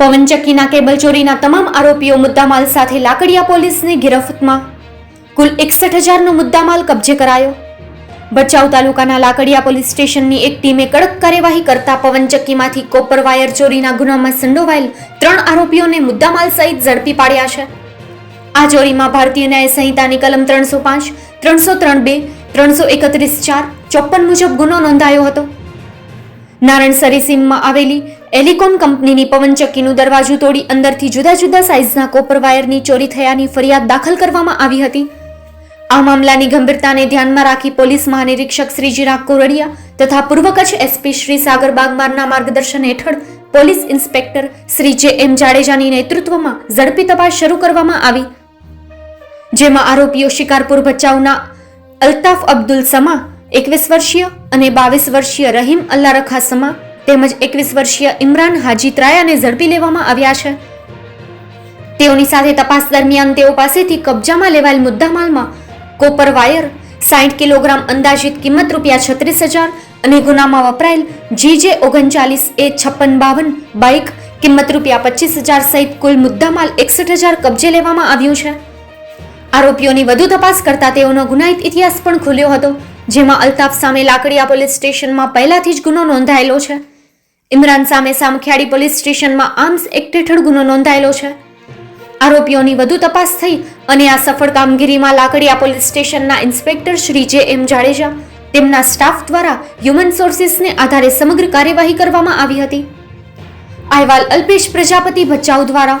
પવનચક્કીના cable ચોરીના તમામ આરોપીઓ મુદ્દામાલ સાથે લાકડિયા પોલીસની ગિરફતમાં. કુલ એકસઠ હજારનો મુદ્દામાલ કબજે કરાયો. ભચાઉ તાલુકાના લાકડિયા પોલીસ સ્ટેશનની એક ટીમે કડક કાર્યવાહી કરતા પવનચક્કીમાંથી કોપર વાયર ચોરીના ગુનામાં સંડોવાયેલ ત્રણ આરોપીઓને મુદ્દામાલ સહિત ઝડપી પાડ્યા છે. આ ચોરીમાં ભારતીય ન્યાય સંહિતાની કલમ ત્રણસો પાંચ, ત્રણસો ત્રણ બે, ત્રણસો એકત્રીસ ચાર ચોપન મુજબ ગુનો નોંધાયો હતો. નારણસરી સીમમાં આવેલી એલિકોન કંપનીની પવનચક્કીનું દરવાજું તોડી અંદરથી જુદા જુદા સાઇઝના કોપર વાયરની ચોરી થયાની ફરિયાદ દાખલ કરવામાં આવી હતી. આ મામલાની ગંભીરતાને ધ્યાનમાં રાખી પોલીસ મહાનિરીક્ષક શ્રી ચિરાગ કોરડિયા તથા પૂર્વ કચ્છ એસપી શ્રી સાગર બાગમારના માર્ગદર્શન હેઠળ પોલીસ ઇન્સ્પેક્ટર શ્રી જે એમ જાડેજાની નેતૃત્વમાં ઝડપી તપાસ શરૂ કરવામાં આવી. જેમાં આરોપીઓ શિકારપુર ભચાઉના અલ્તાફ અબ્દુલ સમા એકવીસ વર્ષીય અને બાવીસ વર્ષીય રહીમ અલ્લા રખાસમા તેમજ એકવીસ વર્ષીય ઇમરાન હાજી ત્રાયાને ઝડપી લેવામાં આવ્યા છે. તેઓની સાથે તપાસ દરમિયાન તેઓ પાસેથી કબજામાં લેવાયેલ મુદ્દામાલમાં કોપર વાયર સાઠ કિલોગ્રામ અંદાજિત કિંમત રૂપિયા છત્રીસ હજાર અને ગુનામાં વપરાયેલ જીજે ઓગણચાલીસ એ છપ્પન બાવન બાઇક કિંમત રૂપિયા પચીસ હજાર સહિત કુલ મુદ્દામાલ એકસઠ હજાર કબજે લેવામાં આવ્યું છે. આરોપીઓની વધુ તપાસ કરતા તેઓનો ગુનાહિત ઇતિહાસ પણ ખુલ્યો હતો. જેમાં અલ્તાફ સામે લાકડીયા પોલીસ સ્ટેશનમાં પહેલાથી જ ગુનો નોંધાયેલો છે. ઇમરાન સામે સામખિયાળી પોલીસ સ્ટેશનમાં આર્મ્સ એક્ટ હેઠળ ગુનો નોંધાયેલો છે. આરોપીઓની વધુ તપાસ થઈ અને આ સફળ કામગીરીમાં લાકડીયા પોલીસ સ્ટેશનના inspector Shri J M Jadeja તેમના સ્ટાફ દ્વારા હ્યુમન સોર્સિસને આધારે સમગ્ર કાર્યવાહી કરવામાં આવી હતી. અહેવાલ અલ્પેશ પ્રજાપતિ ભચાઉ દ્વારા